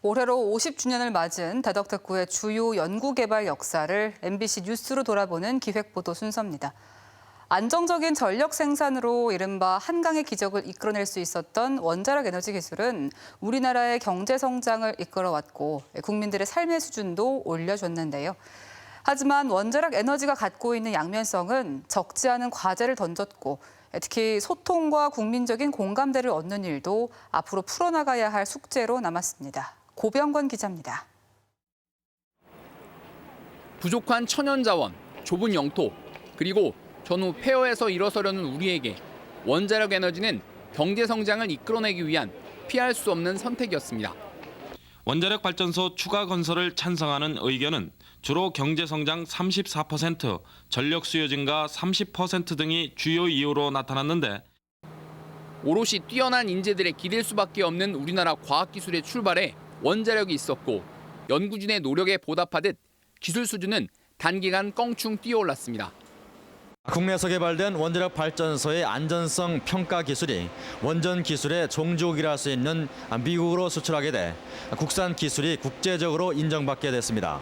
올해로 50주년을 맞은 대덕특구의 주요 연구개발 역사를 MBC 뉴스로 돌아보는 기획보도 순서입니다. 안정적인 전력 생산으로 이른바 한강의 기적을 이끌어낼 수 있었던 원자력 에너지 기술은 우리나라의 경제 성장을 이끌어왔고 국민들의 삶의 수준도 올려줬는데요. 하지만 원자력 에너지가 갖고 있는 양면성은 적지 않은 과제를 던졌고 특히 소통과 국민적인 공감대를 얻는 일도 앞으로 풀어나가야 할 숙제로 남았습니다. 고병권 기자입니다. 부족한 천연 자원, 좁은 영토, 그리고 전후 폐허에서 일어서려는 우리에게 원자력 에너지는 경제 성장을 이끌어내기 위한 피할 수 없는 선택이었습니다. 원자력 발전소 추가 건설을 찬성하는 의견은 주로 경제 성장 34%, 전력 수요 증가 30% 등이 주요 이유로 나타났는데 오롯이 뛰어난 인재들의 기댈 수밖에 없는 우리나라 과학기술의 출발에 원자력이 있었고 연구진의 노력에 보답하듯 기술 수준은 단기간 껑충 뛰어올랐습니다. 국내에서 개발된 원자력 발전소의 안전성 평가 기술이 원전 기술의 종족이라 할 수 있는 미국으로 수출하게 돼 국산 기술이 국제적으로 인정받게 됐습니다.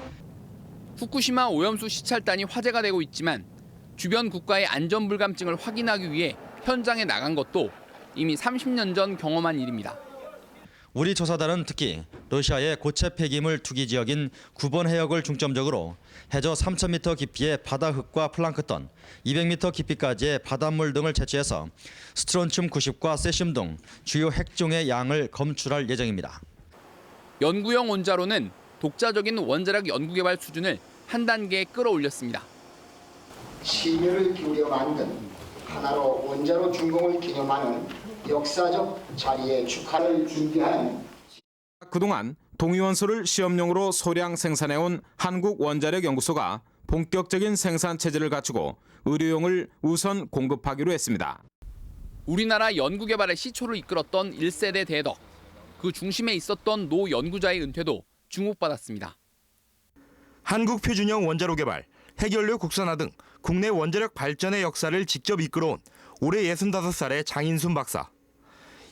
후쿠시마 오염수 시찰단이 화제가 되고 있지만 주변 국가의 안전 불감증을 확인하기 위해 현장에 나간 것도 이미 30년 전 경험한 일입니다. 우리 조사단은 특히 러시아의 고체 폐기물 투기 지역인 9번 해역을 중점적으로 해저 3,000m 깊이의 바다 흙과 플랑크톤, 200m 깊이까지의 바닷물 등을 채취해서 스트론튬 90과 세슘 등 주요 핵종의 양을 검출할 예정입니다. 연구용 원자로는 독자적인 원자력 연구개발 수준을 한 단계 끌어올렸습니다. 심혈을 기울여 만든 하나로 원자로 준공을 기념하는 역사적 자리에 축하를 준비하는 그동안 동위원소를 시험용으로 소량 생산해온 한국원자력연구소가 본격적인 생산 체제를 갖추고 의료용을 우선 공급하기로 했습니다. 우리나라 연구개발의 시초를 이끌었던 1세대 대덕. 그 중심에 있었던 노 연구자의 은퇴도 주목받았습니다. 한국 표준형 원자로 개발, 핵연료 국산화 등 국내 원자력 발전의 역사를 직접 이끌어온 올해 65살의 장인순 박사.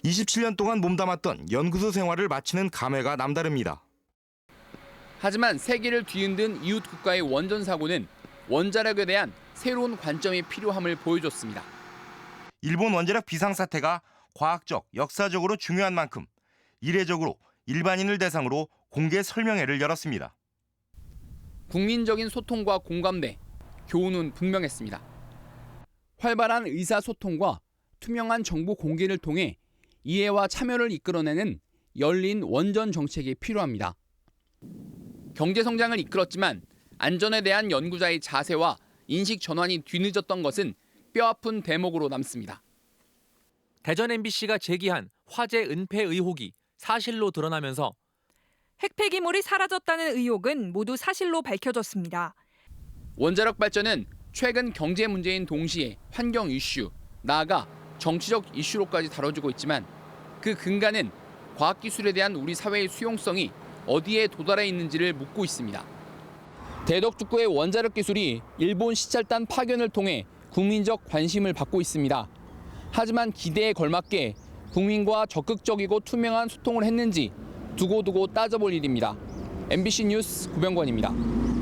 27년 동안 몸담았던 연구소 생활을 마치는 감회가 남다릅니다. 하지만 세계를 뒤흔든 이웃 국가의 원전 사고는 원자력에 대한 새로운 관점이 필요함을 보여줬습니다. 일본 원자력 비상사태가 과학적, 역사적으로 중요한 만큼 이례적으로 일반인을 대상으로 공개 설명회를 열었습니다. 국민적인 소통과 공감대, 교훈은 분명했습니다. 활발한 의사소통과 투명한 정보 공개를 통해 이해와 참여를 이끌어내는 열린 원전 정책이 필요합니다. 경제 성장을 이끌었지만 안전에 대한 연구자의 자세와 인식 전환이 뒤늦었던 것은 뼈아픈 대목으로 남습니다. 대전 MBC가 제기한 화재 은폐 의혹이 사실로 드러나면서 핵 폐기물이 사라졌다는 의혹은 모두 사실로 밝혀졌습니다. 원자력 발전은 최근 경제 문제인 동시에 환경 이슈, 나아가 정치적 이슈로까지 다뤄지고 있지만 그 근간은 과학기술에 대한 우리 사회의 수용성이 어디에 도달해 있는지를 묻고 있습니다. 대덕특구의 원자력 기술이 일본 시찰단 파견을 통해 국민적 관심을 받고 있습니다. 하지만 기대에 걸맞게 국민과 적극적이고 투명한 소통을 했는지 두고두고 따져볼 일입니다. MBC 뉴스 구병권입니다.